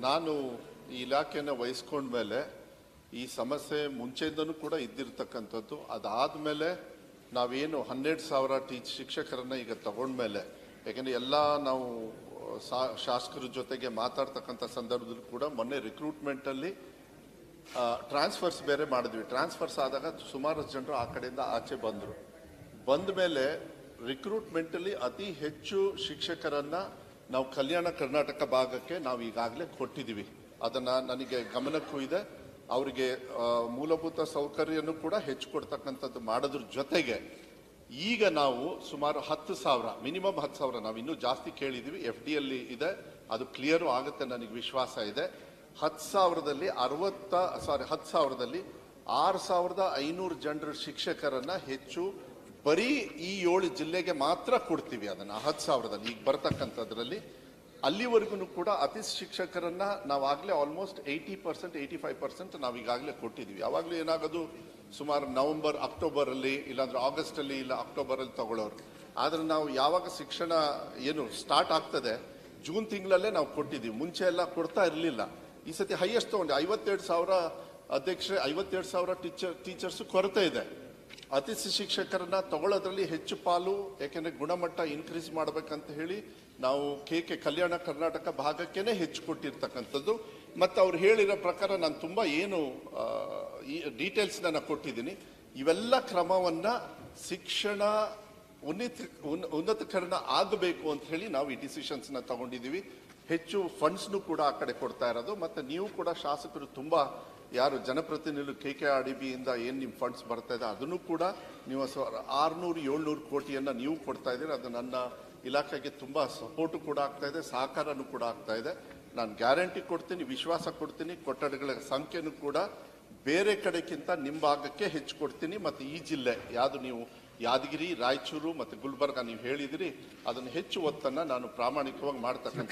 ನಾನು ಈ ಇಲಾಖೆನ ವಹಿಸ್ಕೊಂಡ್ಮೇಲೆ ಈ ಸಮಸ್ಯೆ ಮುಂಚೆಯಿಂದನೂ ಕೂಡ ಇದ್ದಿರ್ತಕ್ಕಂಥದ್ದು. ಅದಾದ್ಮೇಲೆ ನಾವೇನು ಹನ್ನೆರಡು ಸಾವಿರ ಟೀಚ್ ಶಿಕ್ಷಕರನ್ನ ಈಗ ತಗೊಂಡ್ಮೇಲೆ ಯಾಕೆಂದರೆ ಎಲ್ಲ ನಾವು, ಸಾ- ಶಾಸಕರ ಜೊತೆಗೆ ಮಾತಾಡ್ತಕ್ಕಂಥ ಸಂದರ್ಭದಲ್ಲೂ ಕೂಡ ಮೊನ್ನೆ ರಿಕ್ರೂಟ್ಮೆಂಟಲ್ಲಿ ಟ್ರಾನ್ಸ್ಫರ್ಸ್ ಬೇರೆ ಮಾಡಿದ್ವಿ. ಟ್ರಾನ್ಸ್ಫರ್ಸ್ ಆದಾಗ ಸುಮಾರು ಜನರು ಆ ಕಡೆಯಿಂದ ಆಚೆ ಬಂದರು. ಬಂದ ಮೇಲೆ ರಿಕ್ರೂಟ್ಮೆಂಟಲ್ಲಿ ಅತಿ ಹೆಚ್ಚು ಶಿಕ್ಷಕರನ್ನ ನಾವು ಕಲ್ಯಾಣ ಕರ್ನಾಟಕ ಭಾಗಕ್ಕೆ ನಾವು ಈಗಾಗಲೇ ಕೊಟ್ಟಿದ್ದೀವಿ. ಅದನ್ನು ನನಗೆ ಗಮನಕ್ಕೂ ಇದೆ. ಅವರಿಗೆ ಮೂಲಭೂತ ಸೌಕರ್ಯನೂ ಕೂಡ ಹೆಚ್ಚು ಕೊಡ್ತಕ್ಕಂಥದ್ದು ಮಾಡೋದ್ರ ಜೊತೆಗೆ ಈಗ ನಾವು ಸುಮಾರು ಹತ್ತು ಸಾವಿರ, ಮಿನಿಮಮ್ ಹತ್ತು ಸಾವಿರ ನಾವು ಇನ್ನೂ ಜಾಸ್ತಿ ಕೇಳಿದ್ದೀವಿ. ಎಫ್ ಡಿ ಅಲ್ಲಿ ಇದೆ. ಅದು ಕ್ಲಿಯರು ಆಗುತ್ತೆ ನನಗೆ ವಿಶ್ವಾಸ ಇದೆ. ಹತ್ತು ಸಾವಿರದಲ್ಲಿ ಅರವತ್ತ, ಸಾರಿ, ಹತ್ತು ಸಾವಿರದಲ್ಲಿ ಆರು ಸಾವಿರದ ಐನೂರು ಜನರ ಶಿಕ್ಷಕರನ್ನು ಹೆಚ್ಚು ಬರೀ ಈ ಏಳು ಜಿಲ್ಲೆಗೆ ಮಾತ್ರ ಕೊಡ್ತೀವಿ ಅದನ್ನು, ಹತ್ತು ಸಾವಿರದಲ್ಲಿ. ಈಗ ಬರ್ತಕ್ಕಂಥದ್ರಲ್ಲಿ ಅಲ್ಲಿವರೆಗೂ ಕೂಡ ಅತಿ ಶಿಕ್ಷಕರನ್ನ ನಾವಾಗಲೇ almost eighty percent eighty five percent ನಾವು ಈಗಾಗಲೇ ಕೊಟ್ಟಿದ್ದೀವಿ ಯಾವಾಗಲೂ ಏನಾಗೋದು, ಸುಮಾರು ನವೆಂಬರ್, ಅಕ್ಟೋಬರಲ್ಲಿ, ಇಲ್ಲಾಂದ್ರೆ ಆಗಸ್ಟ್ ಅಲ್ಲಿ ಇಲ್ಲ, ಅಕ್ಟೋಬರಲ್ಲಿ ತಗೊಳ್ಳೋರು. ಆದರೆ ನಾವು ಯಾವಾಗ ಶಿಕ್ಷಣ ಏನು ಸ್ಟಾರ್ಟ್ ಆಗ್ತದೆ, ಜೂನ್ ತಿಂಗಳಲ್ಲೇ ನಾವು ಕೊಟ್ಟಿದ್ದೀವಿ ಮುಂಚೆ ಎಲ್ಲ ಕೊಡ್ತಾ ಇರಲಿಲ್ಲ. ಈ ಸತಿ ಹೈಯೆಸ್ಟ್ ತಗೊಂಡೆ. ಐವತ್ತೆರಡು ಸಾವಿರ ಅಧ್ಯಕ್ಷರೇ ಐವತ್ತೆರಡು ಸಾವಿರ ಟೀಚರ್ ಟೀಚರ್ಸ್ ಕೊರತೆ ಇದೆ. ಅತಿಥಿ ಶಿಕ್ಷಕರನ್ನ ತಗೊಳ್ಳೋದ್ರಲ್ಲಿ ಹೆಚ್ಚು ಪಾಲು, ಯಾಕೆಂದ್ರೆ ಗುಣಮಟ್ಟ ಇನ್ಕ್ರೀಸ್ ಮಾಡಬೇಕಂತ ಹೇಳಿ ನಾವು ಕೆ ಕೆ ಕಲ್ಯಾಣ ಕರ್ನಾಟಕ ಭಾಗಕ್ಕೇನೆ ಹೆಚ್ಚು ಕೊಟ್ಟಿರ್ತಕ್ಕಂಥದ್ದು. ಮತ್ತು ಅವ್ರು ಹೇಳಿರೋ ಪ್ರಕಾರ ನಾನು ತುಂಬ ಏನು ಈ ಡೀಟೇಲ್ಸ್ ನಾನು ಕೊಟ್ಟಿದ್ದೀನಿ. ಇವೆಲ್ಲ ಕ್ರಮವನ್ನು ಶಿಕ್ಷಣ ಉನ್ನತ ಉನ್ನ- ಉನ್ನತೀಕರಣ ಆಗಬೇಕು ಅಂತ ಹೇಳಿ ನಾವು ಈ ಡಿಸಿಷನ್ಸ್ನ ತಗೊಂಡಿದ್ದೀವಿ. ಹೆಚ್ಚು ಫಂಡ್ಸ್ನು ಕೂಡ ಆ ಕಡೆ ಕೊಡ್ತಾ ಇರೋದು. ಮತ್ತು ನೀವು ಕೂಡ ಶಾಸಕರು ತುಂಬಾ ಯಾರು ಜನಪ್ರತಿನಿಧಿಗಳು ಕೆ ಕೆ ಆರ್ ಡಿ ಬಿಯಿಂದ ಇಂದ ನಿಮ್ಮ ನಿಮ್ ಫಂಡ್ಸ್ ಬರ್ತಾ ಇದೆ ಅದನ್ನು ಕೂಡ ನೀವು ಆರ್ನೂರು ಏಳ್ನೂರು ಕೋಟಿಯನ್ನ ನೀವು ಕೊಡ್ತಾ ಇದ್ದೀರಿ. ಅದು ನನ್ನ ಇಲಾಖೆಗೆ ತುಂಬಾ ಸಪೋರ್ಟ್ ಕೂಡ ಆಗ್ತಾ ಇದೆ ಸಹಕಾರನೂ ಕೂಡ ಆಗ್ತಾ ಇದೆ. ನಾನು ಗ್ಯಾರಂಟಿ ಕೊಡ್ತೀನಿ ವಿಶ್ವಾಸ ಕೊಡ್ತೀನಿ ಕೊಠಡಿಗಳ ಸಂಖ್ಯೆನೂ ಕೂಡ ಬೇರೆ ಕಡೆಗಿಂತ ನಿಮ್ಮ ಭಾಗಕ್ಕೆ ಹೆಚ್ಚು ಕೊಡ್ತೀನಿ. ಮತ್ತೆ ಈ ಜಿಲ್ಲೆ ಯಾವುದು ನೀವು ಯಾದಗಿರಿ ರಾಯಚೂರು ಮತ್ತೆ ಗುಲ್ಬರ್ಗ ನೀವು ಹೇಳಿದಿರಿ ಅದನ್ನು ಹೆಚ್ಚು ಒತ್ತನ್ನ ನಾನು ಪ್ರಾಮಾಣಿಕವಾಗಿ ಮಾಡ್ತಕ್ಕಂಥ